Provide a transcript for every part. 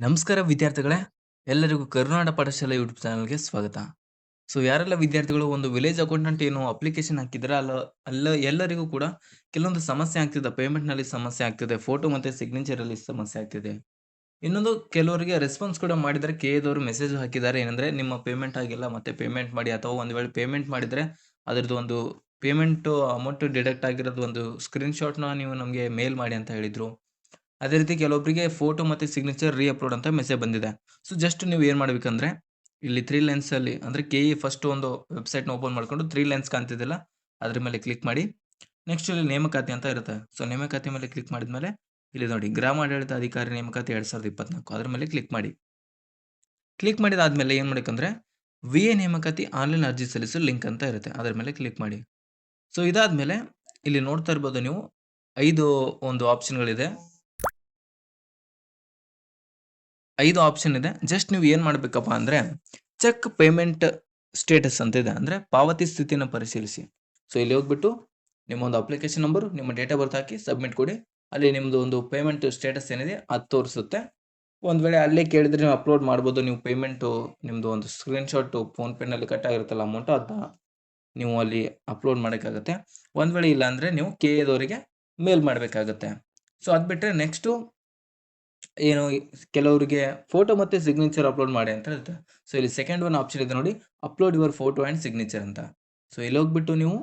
ನಮಸ್ಕಾರ ವಿದ್ಯಾರ್ಥಿಗಳೇ, ಎಲ್ಲರಿಗೂ ಕರುನಾಡ ಪಾಠಶಾಲೆ ಯೂಟ್ಯೂಬ್ ಚಾನಲ್ಗೆ ಸ್ವಾಗತ. ಸೊ, ಯಾರೆಲ್ಲ ವಿದ್ಯಾರ್ಥಿಗಳು ಒಂದು ವಿಲೇಜ್ ಅಕೌಂಟೆಂಟ್ ಏನು ಅಪ್ಲಿಕೇಶನ್ ಹಾಕಿದ್ರೆ ಅಲ್ಲ ಅಲ್ಲ ಎಲ್ಲರಿಗೂ ಕೂಡ ಕೆಲವೊಂದು ಸಮಸ್ಯೆ ಆಗ್ತಿದೆ. ಪೇಮೆಂಟ್ನಲ್ಲಿ ಸಮಸ್ಯೆ ಆಗ್ತಿದೆ. ಫೋಟೋ ಮತ್ತೆ ಸಿಗ್ನೇಚರ್ ಅಲ್ಲಿ ಸಮಸ್ಯೆ ಆಗ್ತಿದೆ. ಇನ್ನೊಂದು ಕೆಲವರಿಗೆ ರೆಸ್ಪಾನ್ಸ್ ಕೂಡ ಮಾಡಿದರೆ ಕೆ ಎದವರು ಮೆಸೇಜ್ ಹಾಕಿದ್ದಾರೆ. ಏನಂದ್ರೆ, ನಿಮ್ಮ ಪೇಮೆಂಟ್ ಆಗಿಲ್ಲ, ಮತ್ತೆ ಪೇಮೆಂಟ್ ಮಾಡಿ ಅಥವಾ ಒಂದು ವೇಳೆ ಪೇಮೆಂಟ್ ಮಾಡಿದ್ರೆ ಅದರದ್ದು ಒಂದು ಪೇಮೆಂಟ್ ಅಮೌಂಟ್ ಡಿಡಕ್ಟ್ ಆಗಿರೋದು ಒಂದು ಸ್ಕ್ರೀನ್ಶಾಟ್ನ ನೀವು ನಮಗೆ ಮೇಲ್ ಮಾಡಿ ಅಂತ ಹೇಳಿದ್ರು. ಅದೇ ರೀತಿ ಕೆಲವೊಬ್ಬರಿಗೆ ಫೋಟೋ ಮತ್ತು ಸಿಗ್ನೇಚರ್ ರೀ ಅಪ್ಲೋಡ್ ಅಂತ ಮೆಸೇಜ್ ಬಂದಿದೆ. ಸೊ ಜಸ್ಟ್ ನೀವು ಏನು ಮಾಡಬೇಕಂದ್ರೆ, ಇಲ್ಲಿ ತ್ರೀ ಲೈನ್ಸಲ್ಲಿ ಅಂದರೆ ಕೆ ಇ ಫಸ್ಟ್ ಒಂದು ವೆಬ್ಸೈಟ್ನ ಓಪನ್ ಮಾಡಿಕೊಂಡು ತ್ರೀ ಲೈನ್ಸ್ ಕಾಣ್ತಿದ್ದಿಲ್ಲ, ಅದ್ರ ಮೇಲೆ ಕ್ಲಿಕ್ ಮಾಡಿ. ನೆಕ್ಸ್ಟ್ ಇಲ್ಲಿ ನೇಮಕಾತಿ ಅಂತ ಇರುತ್ತೆ. ಸೊ ನೇಮಕಾತಿ ಮೇಲೆ ಕ್ಲಿಕ್ ಮಾಡಿದ್ಮೇಲೆ, ಇಲ್ಲಿ ನೋಡಿ ಗ್ರಾಮ ಆಡಳಿತ ಅಧಿಕಾರಿ ನೇಮಕಾತಿ ಎರಡು ಸಾವಿರದ ಇಪ್ಪತ್ನಾಲ್ಕು, ಅದ್ರ ಮೇಲೆ ಕ್ಲಿಕ್ ಮಾಡಿ. ಕ್ಲಿಕ್ ಮಾಡಿದಾದ್ಮೇಲೆ ಏನು ಮಾಡಬೇಕಂದ್ರೆ ವಿ ಎ ನೇಮಕಾತಿ ಆನ್ಲೈನ್ ಅರ್ಜಿ ಸಲ್ಲಿಸೋ ಲಿಂಕ್ ಅಂತ ಇರುತ್ತೆ. ಅದ್ರ ಮೇಲೆ ಕ್ಲಿಕ್ ಮಾಡಿ. ಸೊ ಇದಾದ್ಮೇಲೆ, ಇಲ್ಲಿ ನೋಡ್ತಾ ಇರ್ಬೋದು ನೀವು, ಐದು ಒಂದು ಆಪ್ಷನ್ಗಳಿದೆ ಐದು ಆಪ್ಷನ್ ಇದೆ. ಜಸ್ಟ್ ನೀವು ಏನು ಮಾಡಬೇಕಪ್ಪ ಅಂದ್ರೆ ಚೆಕ್ ಪೇಮೆಂಟ್ ಸ್ಟೇಟಸ್ ಅಂತ ಇದೆ. ಅಂದ್ರೆ ಪಾವತಿ ಸ್ಥಿತಿನ ಪರಿಶೀಲಿಸಿ. ಸೊ ಇಲ್ಲಿ ಹೋಗ್ಬಿಟ್ಟು ನಿಮ್ಮ ಒಂದು ಅಪ್ಲಿಕೇಶನ್ ನಂಬರ್ ನಿಮ್ಮ ಡೇಟ್ ಆಫ್ ಬರ್ತ್ ಹಾಕಿ ಸಬ್ಮಿಟ್ ಕೊಡಿ. ಅಲ್ಲಿ ನಿಮ್ಮದು ಒಂದು ಪೇಮೆಂಟ್ ಸ್ಟೇಟಸ್ ಏನಿದೆ, ಅದು ತೋರಿಸುತ್ತೆ. ಒಂದು ವೇಳೆ ಅಲ್ಲೇ ಕೇಳಿದ್ರೆ ನೀವು ಅಪ್ಲೋಡ್ ಮಾಡ್ಬೋದು. ನೀವು ಪೇಮೆಂಟ್ ನಿಮ್ಮದು ಒಂದು ಸ್ಕ್ರೀನ್ಶಾಟು ಫೋನ್ಪೇನಲ್ಲಿ ಕಟ್ ಆಗಿರುತ್ತಲ್ಲ ಅಮೌಂಟ್ ಅದನ್ನ ನೀವು ಅಲ್ಲಿ ಅಪ್ಲೋಡ್ ಮಾಡೋಕ್ಕಾಗತ್ತೆ. ಒಂದು ವೇಳೆ ಇಲ್ಲ ಅಂದ್ರೆ ನೀವು ಕೆ ಎದವರಿಗೆ ಮೇಲ್ ಮಾಡಬೇಕಾಗುತ್ತೆ. ಸೊ ಅದು ಬಿಟ್ಟರೆ ನೆಕ್ಸ್ಟ್ ಏನು ಕೆಲವರಿಗೆ ಫೋಟೋ ಮತ್ತೆ ಸಿಗ್ನೇಚರ್ ಅಪ್ಲೋಡ್ ಮಾಡಿ ಅಂತ ಇರುತ್ತೆ ಸೊ ಇಲ್ಲಿ ಸೆಕೆಂಡ್ ಒನ್ ಆಪ್ಷನ್ ಇದೆ ನೋಡಿ upload your photo and signature ಅಂತ. ಸೊ ಇಲ್ಲಿ ಹೋಗ್ಬಿಟ್ಟು ನೀವು,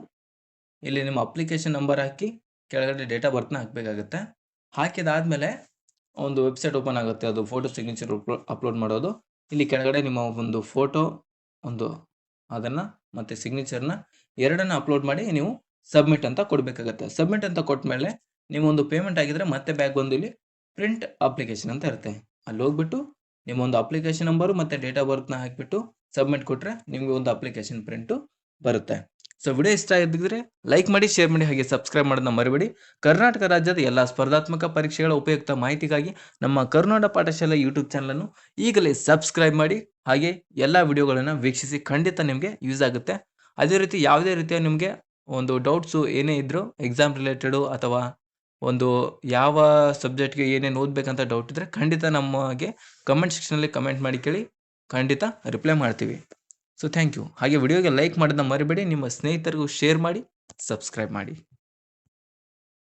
ಇಲ್ಲಿ ನಿಮ್ಮ ಅಪ್ಲಿಕೇಶನ್ ನಂಬರ್ ಹಾಕಿ, ಕೆಳಗಡೆ ಡೇಟ್ ಬರ್ತ್ನ ಹಾಕಬೇಕಾಗುತ್ತೆ. ಹಾಕಿದಾದ್ಮೇಲೆ ಒಂದು ವೆಬ್ಸೈಟ್ ಓಪನ್ ಆಗುತ್ತೆ, ಅದು ಫೋಟೋ ಸಿಗ್ನೇಚರ್ ಅಪ್ಲೋಡ್ ಮಾಡೋದು. ಇಲ್ಲಿ ಕೆಳಗಡೆ ನಿಮ್ಮ ಒಂದು ಫೋಟೋ ಒಂದು ಅದನ್ನ ಮತ್ತೆ ಸಿಗ್ನೇಚರ್ನ ಎರಡನ್ನ ಅಪ್ಲೋಡ್ ಮಾಡಿ ನೀವು ಸಬ್ಮಿಟ್ ಅಂತ ಕೊಡ್ಬೇಕಾಗತ್ತೆ. ಸಬ್ಮಿಟ್ ಅಂತ ಕೊಟ್ಟ ಮೇಲೆ ನೀವು ಒಂದು ಪೇಮೆಂಟ್ ಆಗಿದ್ರೆ ಮತ್ತೆ ಬ್ಯಾಗ್ ಬಂದು ಇಲ್ಲಿ ಪ್ರಿಂಟ್ ಅಪ್ಲಿಕೇಶನ್ ಅಂತ ಇರುತ್ತೆ. ಅಲ್ಲಿ ಹೋಗ್ಬಿಟ್ಟು ನಿಮ್ಮ ಒಂದು ಅಪ್ಲಿಕೇಶನ್ ನಂಬರು ಮತ್ತೆ ಡೇಟ್ ಆಫ್ ಬರ್ತ್ನ ಹಾಕಿಬಿಟ್ಟು ಸಬ್ಮಿಟ್ ಕೊಟ್ರೆ ನಿಮಗೆ ಒಂದು ಅಪ್ಲಿಕೇಶನ್ ಪ್ರಿಂಟು ಬರುತ್ತೆ. ಸೊ ವಿಡಿಯೋ ಇಷ್ಟ ಆಗಿದ್ರೆ ಲೈಕ್ ಮಾಡಿ ಶೇರ್ ಮಾಡಿ ಹಾಗೆ ಸಬ್ಸ್ಕ್ರೈಬ್ ಮಾಡೋದನ್ನ ಮರಿಬೇಡಿ. ಕರ್ನಾಟಕ ರಾಜ್ಯದ ಎಲ್ಲ ಸ್ಪರ್ಧಾತ್ಮಕ ಪರೀಕ್ಷೆಗಳ ಉಪಯುಕ್ತ ಮಾಹಿತಿಗಾಗಿ ನಮ್ಮ ಕರ್ನಾಟಕ ಪಾಠಶಾಲೆ ಯೂಟ್ಯೂಬ್ ಚಾನಲನ್ನು ಈಗಲೇ ಸಬ್ಸ್ಕ್ರೈಬ್ ಮಾಡಿ ಹಾಗೆ ಎಲ್ಲ ವಿಡಿಯೋಗಳನ್ನು ವೀಕ್ಷಿಸಿ ಖಂಡಿತ ನಿಮಗೆ ಯೂಸ್ ಆಗುತ್ತೆ. ಅದೇ ರೀತಿ ಯಾವುದೇ ರೀತಿಯ ನಿಮಗೆ ಒಂದು ಡೌಟ್ಸು ಏನೇ ಇದ್ದರೂ ಎಕ್ಸಾಮ್ ರಿಲೇಟೆಡು ಅಥವಾ ಒಂದು ಯಾವ ಸಬ್ಜೆಕ್ಟ್‌ಗೆ ಏನೇನು ಓದಬೇಕಂತ ಡೌಟ್ ಇದ್ರೆ ಖಂಡಿತ ನಮಗೆ ಕಮೆಂಟ್ ಸೆಕ್ಷನಲ್ಲಿ ಕಮೆಂಟ್ ಮಾಡಿ ಕೇಳಿ. ಖಂಡಿತ ರಿಪ್ಲೈ ಮಾಡ್ತೀವಿ. So thank you. ಹಾಗೆ ವಿಡಿಯೋಗೆ ಲೈಕ್ ಮಾಡೋದನ್ನ ಮರಿಬೇಡಿ. ನಿಮ್ಮ ಸ್ನೇಹಿತರಿಗೂ ಶೇರ್ ಮಾಡಿ, ಸಬ್ಸ್ಕ್ರೈಬ್ ಮಾಡಿ.